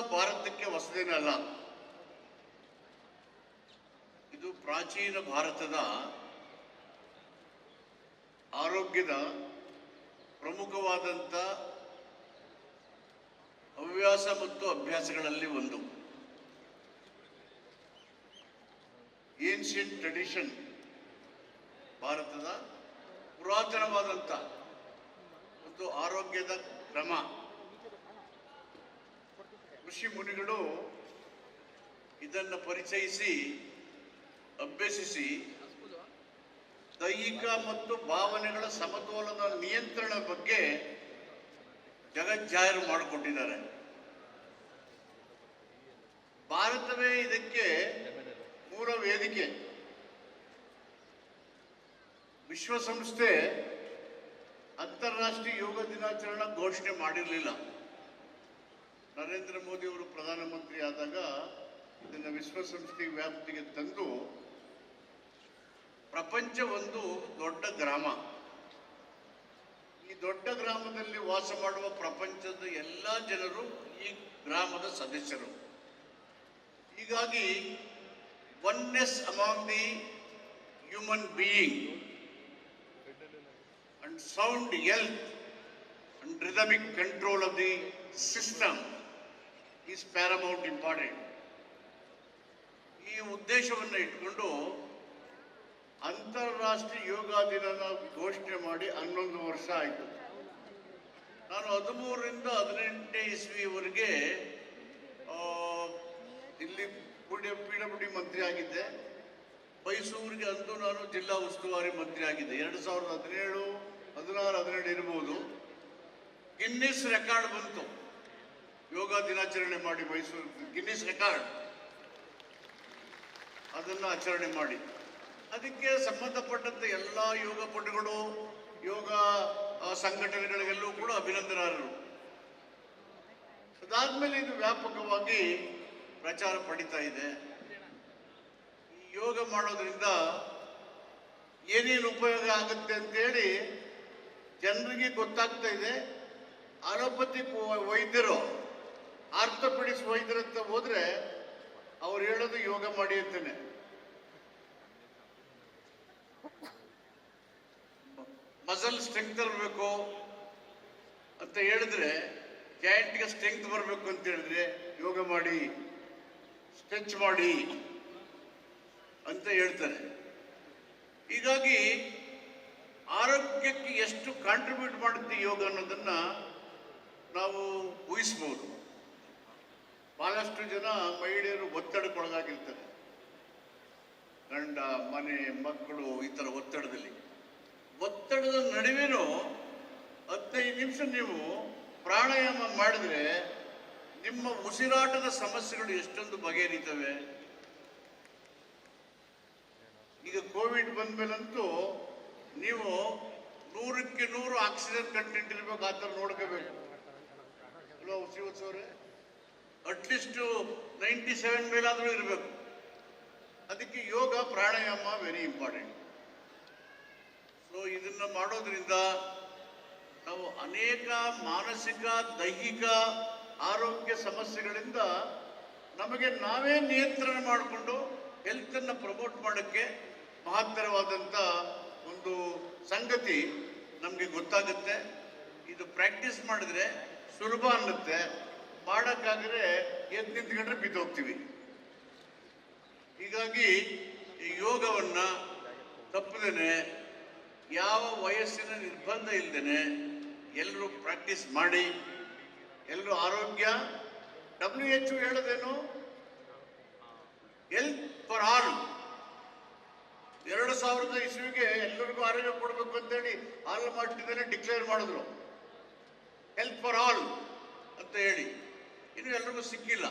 ಭಾರತಕ್ಕೆ ಹೊಸದೇನಲ್ಲ. ಇದು ಪ್ರಾಚೀನ ಭಾರತದ ಆರೋಗ್ಯದ ಪ್ರಮುಖವಾದಂಥ ಹವ್ಯಾಸ ಮತ್ತು ಅಭ್ಯಾಸಗಳಲ್ಲಿ ಒಂದು. ಏನ್ಷಿಯಂಟ್ ಟ್ರೆಡಿಷನ್ ಭಾರತದ ಪುರಾತನವಾದಂಥ ಒಂದು ಆರೋಗ್ಯದ ಕ್ರಮ. ಋಷಿ ಮುನಿಗಳು ಇದನ್ನು ಪರಿಚಯಿಸಿ, ಅಭ್ಯಸಿಸಿ ದೈಹಿಕ ಮತ್ತು ಭಾವನೆಗಳ ಸಮತೋಲನ ನಿಯಂತ್ರಣ ಬಗ್ಗೆ ಜಗಜ್ಜಾಹಿರು ಮಾಡಿಕೊಟ್ಟಿದ್ದಾರೆ. ಭಾರತವೇ ಇದಕ್ಕೆ ಮೂಲ ವೇದಿಕೆ. ವಿಶ್ವಸಂಸ್ಥೆ ಅಂತಾರಾಷ್ಟ್ರೀಯ ಯೋಗ ದಿನಾಚರಣೆ ಘೋಷಣೆ ಮಾಡಿರಲಿಲ್ಲ. ನರೇಂದ್ರ ಮೋದಿಯವರು ಪ್ರಧಾನಮಂತ್ರಿ ಆದಾಗ ಇದನ್ನು ವಿಶ್ವಸಂಸ್ಥೆ ವ್ಯಾಪ್ತಿಗೆ ತಂದು ಪ್ರಪಂಚ ಒಂದು ದೊಡ್ಡ ಗ್ರಾಮ. ಈ ದೊಡ್ಡ ಗ್ರಾಮದಲ್ಲಿ ವಾಸ ಮಾಡುವ ಪ್ರಪಂಚದ ಎಲ್ಲ ಜನರು ಈ ಗ್ರಾಮದ ಸದಸ್ಯರು. ಹೀಗಾಗಿ oneness among the human being and sound health and rhythmic control of the system. Is paramount important ಈ ಉದ್ದೇಶವನ್ನು ಇಟ್ಕೊಂಡು ಅಂತಾರಾಷ್ಟ್ರೀಯ ಯೋಗ ದಿನನ ಘೋಷಣೆ ಮಾಡಿ ಹನ್ನೊಂದು ವರ್ಷ ಆಯಿತು. ನಾನು ಹದಿಮೂರರಿಂದ ಹದಿನೆಂಟನೇ ಇಸ್ವಿವರೆಗೆ ಇಲ್ಲಿ ಪಿ ಡಬ್ಲ್ಯೂ ಮಂತ್ರಿ ಆಗಿದ್ದೆ. ಮೈಸೂರಿಗೆ ಅಂದು ನಾನು ಜಿಲ್ಲಾ ಉಸ್ತುವಾರಿ ಮಂತ್ರಿ ಆಗಿದ್ದೆ. ಎರಡು ಸಾವಿರದ ಹದಿನೇಳು, ಹದಿನಾರು, ಹದಿನೇಳು ಇರ್ಬೋದು. ಗಿನ್ನಿಸ್ ರೆಕಾರ್ಡ್ ಬಂತು. ಯೋಗ ದಿನಾಚರಣೆ ಮಾಡಿ ಮೈಸೂರು. ಗಿನ್ನಿಸ್ ರೆಕಾರ್ಡ್ ಅದನ್ನು ಆಚರಣೆ ಮಾಡಿ. ಅದಕ್ಕೆ ಸಂಬಂಧಪಟ್ಟಂತೆ ಎಲ್ಲ ಯೋಗ ಪಟುಗಳು, ಯೋಗ ಸಂಘಟನೆಗಳಿಗೆಲ್ಲೂ ಕೂಡ ಅಭಿನಂದನಾರ್ಹರು. ಅದಾದ್ಮೇಲೆ ಇದು ವ್ಯಾಪಕವಾಗಿ ಪ್ರಚಾರ ಪಡಿತಾ ಇದೆ. ಈ ಯೋಗ ಮಾಡೋದ್ರಿಂದ ಏನೇನು ಉಪಯೋಗ ಆಗುತ್ತೆ ಅಂತೇಳಿ ಜನರಿಗೆ ಗೊತ್ತಾಗ್ತಾ ಇದೆ. ಅಲೋಪತಿ ವೈದ್ಯರು ಆರ್ಥೋಪೆಡಿಕ್ಸ್ ವೈದ್ಯರ ಹತ್ರ ಹೋದ್ರೆ ಅವ್ರು ಹೇಳೋದು ಯೋಗ ಮಾಡಿ ಅಂತಾನೆ. ಮಸಲ್ ಸ್ಟ್ರೆಂತ್ ಇರಬೇಕು ಅಂತ ಹೇಳಿದ್ರೆ ಜಾಯಿಂಟ್ಗೆ ಸ್ಟ್ರೆಂತ್ ಬರಬೇಕು ಅಂತ ಹೇಳಿದ್ರೆ ಯೋಗ ಮಾಡಿ, ಸ್ಟ್ರೆಚ್ ಮಾಡಿ ಅಂತ ಹೇಳ್ತಾರೆ. ಹೀಗಾಗಿ ಆರೋಗ್ಯಕ್ಕೆ ಎಷ್ಟು ಕಾಂಟ್ರಿಬ್ಯೂಟ್ ಮಾಡುತ್ತೆ ಯೋಗ ಅನ್ನೋದನ್ನ ನಾವು ಊಹಿಸ್ಬೋದು. ಬಹಳಷ್ಟು ಜನ ಮಹಿಳೆಯರು ಒತ್ತಡಕ್ಕೊಳಗಾಗಿರ್ತಾರೆ. ಗಂಡ, ಮನೆ, ಮಕ್ಕಳು ಈ ಥರ ಒತ್ತಡದಲ್ಲಿ. ಒತ್ತಡದ ನಡುವೆನೂ ಹದಿನೈದು ನಿಮಿಷ ನೀವು ಪ್ರಾಣಾಯಾಮ ಮಾಡಿದ್ರೆ ನಿಮ್ಮ ಉಸಿರಾಟದ ಸಮಸ್ಯೆಗಳು ಎಷ್ಟೊಂದು ಬಗೆಹರಿತವೆ? ಈಗ ಕೋವಿಡ್ ಬಂದ್ಮೇಲಂತೂ ನೀವು ನೂರಕ್ಕೆ ನೂರು ಆಕ್ಸಿಜನ್ ಕಂಟೆಂಟ್ ಇರ್ಬೇಕು ಆ ಥರ ನೋಡ್ಕೋಬೇಕು. ಹಲೋ ಶಿವತ್ಸವ್ರೆ ಅಟ್ಲೀಸ್ಟ್ ನೈಂಟಿ ಸೆವೆನ್ ಮೇಲಾದರೂ ಇರಬೇಕು. ಅದಕ್ಕೆ ಯೋಗ, ಪ್ರಾಣಾಯಾಮ ವೆರಿ ಇಂಪಾರ್ಟೆಂಟ್ ಸೊ ಇದನ್ನು ಮಾಡೋದ್ರಿಂದ ನಾವು ಅನೇಕ ಮಾನಸಿಕ, ದೈಹಿಕ ಆರೋಗ್ಯ ಸಮಸ್ಯೆಗಳಿಂದ ನಮಗೆ ನಾವೇ ನಿಯಂತ್ರಣ ಮಾಡಿಕೊಂಡು ಹೆಲ್ತನ್ನು ಪ್ರಮೋಟ್ ಮಾಡೋಕ್ಕೆ ಮಹತ್ತರವಾದಂಥ ಒಂದು ಸಂಗತಿ ನಮಗೆ ಗೊತ್ತಾಗುತ್ತೆ. ಇದು ಪ್ರಾಕ್ಟೀಸ್ ಮಾಡಿದ್ರೆ ಸುಲಭ ಅನ್ನುತ್ತೆ. ಮಾಡೋಕ್ಕಾದ್ರೆ ಎದ್ದು ನಿಂತ್ಕೊಂಡ್ರೆ ಬಿದ್ದೋಗ್ತೀವಿ. ಹೀಗಾಗಿ ಈ ಯೋಗವನ್ನು ತಪ್ಪದೇನೆ ಯಾವ ವಯಸ್ಸಿನ ನಿರ್ಬಂಧ ಇಲ್ಲದೇನೆ ಎಲ್ಲರೂ ಪ್ರಾಕ್ಟೀಸ್ ಮಾಡಿ ಎಲ್ಲರೂ ಆರೋಗ್ಯ ಡಬ್ಲ್ಯೂ ಎಚ್ ಹೇಳೋದೇನು? ಹೆಲ್ತ್ ಫಾರ್ ಆಲ್ ಎರಡು ಸಾವಿರದ ಇಸ್ವಿಗೆ ಎಲ್ಲರಿಗೂ ಆರೋಗ್ಯ ಕೊಡಬೇಕು ಅಂತೇಳಿ ಆಲ್ ಮಾಡ್ತಿದ್ದೇನೆ ಡಿಕ್ಲೇರ್ ಮಾಡಿದ್ರು. ಹೆಲ್ತ್ ಫಾರ್ ಆಲ್ ಅಂತ ಹೇಳಿ. ಇನ್ನು ಎಲ್ರಿಗೂ ಸಿಕ್ಕಿಲ್ಲ.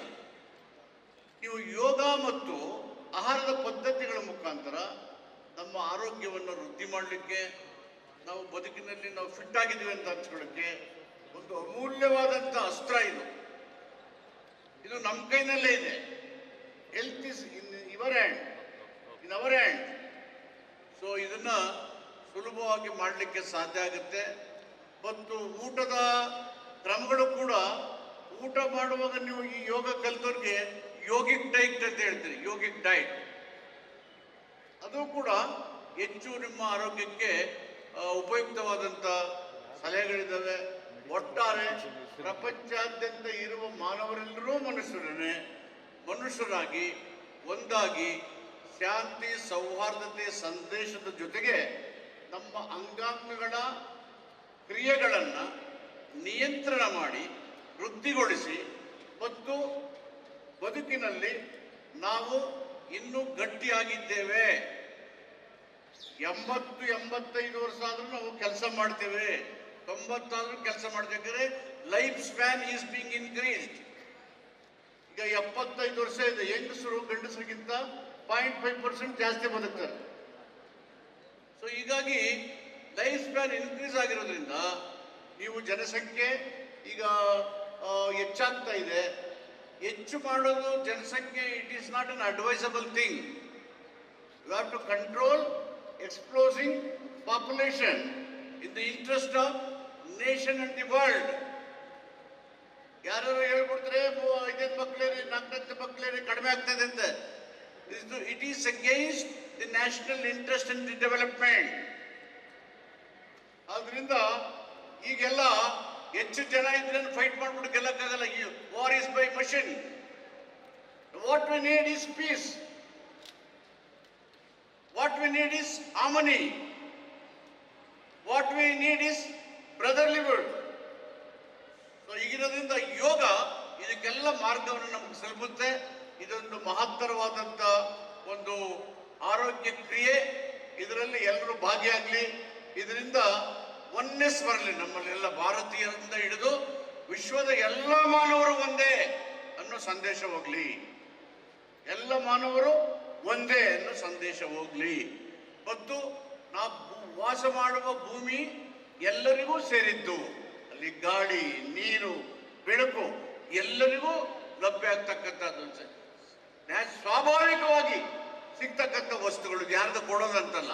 ನೀವು ಯೋಗ ಮತ್ತು ಆಹಾರದ ಪದ್ಧತಿಗಳ ಮುಖಾಂತರ ನಮ್ಮ ಆರೋಗ್ಯವನ್ನು ವೃದ್ಧಿ ಮಾಡಲಿಕ್ಕೆ, ನಾವು ಬದುಕಿನಲ್ಲಿ ನಾವು ಫಿಟ್ ಆಗಿದ್ದೀವಿ ಅಂತ ಹಂಚ್ಕೊಳ್ಳೋಕ್ಕೆ ಒಂದು ಅಮೂಲ್ಯವಾದಂಥ ಅಸ್ತ್ರ ಇದು. ಇದು ನಮ್ಮ ಕೈನಲ್ಲೇ ಇದೆ. Health is in your hand in our hand so ಇದನ್ನು ಸುಲಭವಾಗಿ ಮಾಡಲಿಕ್ಕೆ ಸಾಧ್ಯ ಆಗುತ್ತೆ. ಮತ್ತು ಊಟದ ಕ್ರಮಗಳು ಕೂಡ ಊಟ ಮಾಡುವಾಗ ನೀವು ಈ ಯೋಗ ಕಲ್ತವ್ರಿಗೆ ಯೋಗಿಕ್ ಡೈಟ್ ಅಂತ ಹೇಳ್ತೀರಿ, ಯೋಗಿಕ್ ಡೈಟ್. ಅದು ಕೂಡ ಹೆಚ್ಚು ನಿಮ್ಮ ಆರೋಗ್ಯಕ್ಕೆ ಉಪಯುಕ್ತವಾದಂಥ ಸಲಹೆಗಳಿದ್ದಾವೆ ಒಟ್ಟಾರೆ ಪ್ರಪಂಚಾದ್ಯಂತ ಇರುವ ಮಾನವರೆಲ್ಲರೂ ಮನುಷ್ಯರನ್ನೇ, ಮನುಷ್ಯರಾಗಿ ಒಂದಾಗಿ ಶಾಂತಿ, ಸೌಹಾರ್ದತೆ, ಸಂದೇಶದ ಜೊತೆಗೆ ನಮ್ಮ ಅಂಗಾಂಗಗಳ ಕ್ರಿಯೆಗಳನ್ನು ನಿಯಂತ್ರಣ ಮಾಡಿ ವೃದ್ಧಿಗೊಳಿಸಿ ಮತ್ತು ಬದುಕಿನಲ್ಲಿ ನಾವು ಇನ್ನೂ ಗಟ್ಟಿಯಾಗಿದ್ದೇವೆ. ಎಂಬತ್ತು, ಎಂಬತ್ತೈದು ವರ್ಷ ಆದರೂ ನಾವು ಕೆಲಸ ಮಾಡ್ತೇವೆ. ತೊಂಬತ್ತಾದರೂ ಕೆಲಸ ಮಾಡ್ಬೇಕಾದ್ರೆ life span is being increased. ಈಗ ಎಪ್ಪತ್ತೈದು ವರ್ಷ ಇದೆ, ಹೆಂಗಸರು ಗಂಡಸರಿಗಿಂತ ಪಾಯಿಂಟ್ ಫೈವ್ ಪರ್ಸೆಂಟ್ ಜಾಸ್ತಿ ಬದುಕ್ತಾರೆ. ಸೊ ಹೀಗಾಗಿ ಲೈಫ್ ಸ್ಪ್ಯಾನ್ ಇನ್ಕ್ರೀಸ್ ಆಗಿರೋದ್ರಿಂದ ನೀವು ಜನಸಂಖ್ಯೆ, ಈಗ ಹೆಚ್ಚಾಗ್ತಾ ಇದೆ. ಹೆಚ್ಚು ಮಾಡೋದು ಜನಸಂಖ್ಯೆ it is not an advisable thing you have to control exploding population in the interest of nation and the world ಯಾರು ಹೇಳ್ಬಿಡ್ತಾರೆ ಐದೈದು ಮಕ್ಕಳೇರಿ ನಾಲ್ಕೈದು ಮಕ್ಕಳೇರಿ ಕಡಿಮೆ ಆಗ್ತದೆ ಅಂತ. It is against the national interest in the development ಆದ್ರಿಂದ ಈಗೆಲ್ಲ ಹೆಚ್ಚು ಜನ ಇದ್ರೆ ಫೈಟ್ ಮಾಡ್ಬಿಟ್ಟು ಗೆಲ್ಲಕ್ಕಾಗಲ್ಲ. War is by machine what we need is peace what we need is harmony. What we need is brotherhood so ಈಗಿರೋದ್ರಿಂದ ಯೋಗ ಇದಕ್ಕೆಲ್ಲ ಮಾರ್ಗವನ್ನು ನಮ್ಗೆ ಸಲ್ಪುತ್ತೆ ಇದೊಂದು ಮಹತ್ತರವಾದಂಥ ಒಂದು ಆರೋಗ್ಯ ಕ್ರಿಯೆ. ಇದರಲ್ಲಿ ಎಲ್ಲರೂ ಭಾಗಿಯಾಗಲಿ. ಇದರಿಂದ ಒನ್ನೆಸ್ ಬರಲಿ ನಮ್ಮಲ್ಲೆಲ್ಲ ಭಾರತೀಯರಿಂದ ಹಿಡಿದು ವಿಶ್ವದ ಎಲ್ಲ ಮಾನವರು ಒಂದೇ ಅನ್ನೋ ಸಂದೇಶ ಹೋಗ್ಲಿ. ಎಲ್ಲ ಮಾನವರು ಒಂದೇ ಅನ್ನೋ ಸಂದೇಶ ಹೋಗ್ಲಿ. ಮತ್ತು ನಾವು ವಾಸ ಮಾಡುವ ಭೂಮಿ ಎಲ್ಲರಿಗೂ ಸೇರಿದ್ದು. ಅಲ್ಲಿ ಗಾಳಿ, ನೀರು, ಬೆಳಕು ಎಲ್ಲರಿಗೂ ಲಭ್ಯ ಆಗ್ತಕ್ಕಂಥದ್ದು. ಸ್ವಾಭಾವಿಕವಾಗಿ ಸಿಗ್ತಕ್ಕಂಥ ವಸ್ತುಗಳು ಯಾರ್ದು ಕೊಡೋದಂತಲ್ಲ.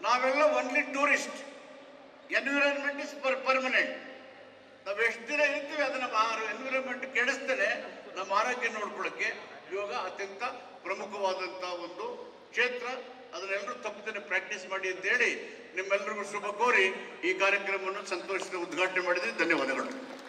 ನಾವೆಲ್ಲ only tourist environment is per permanent ನಾವು ಎಷ್ಟು ದಿನ ಇರ್ತೀವಿ ಅದನ್ನ ಎನ್ವಿರಾನ್ಮೆಂಟ್ ಕೆಡಿಸ್ತೇನೆ ನಮ್ಮ ಆರೋಗ್ಯ ನೋಡ್ಕೊಳ್ಳೋಕ್ಕೆ ಯೋಗ ಅತ್ಯಂತ ಪ್ರಮುಖವಾದಂಥ ಒಂದು ಕ್ಷೇತ್ರ. ಅದನ್ನೆಲ್ಲರೂ ತಪ್ಪದೇ ಪ್ರಾಕ್ಟೀಸ್ ಮಾಡಿ ಅಂತ ಹೇಳಿ ನಿಮ್ಮೆಲ್ಲರಿಗೂ ಶುಭ ಕೋರಿ ಈ ಕಾರ್ಯಕ್ರಮವನ್ನು ಸಂತೋಷದ ಉದ್ಘಾಟನೆ ಮಾಡಿದ್ರೆ. ಧನ್ಯವಾದಗಳು.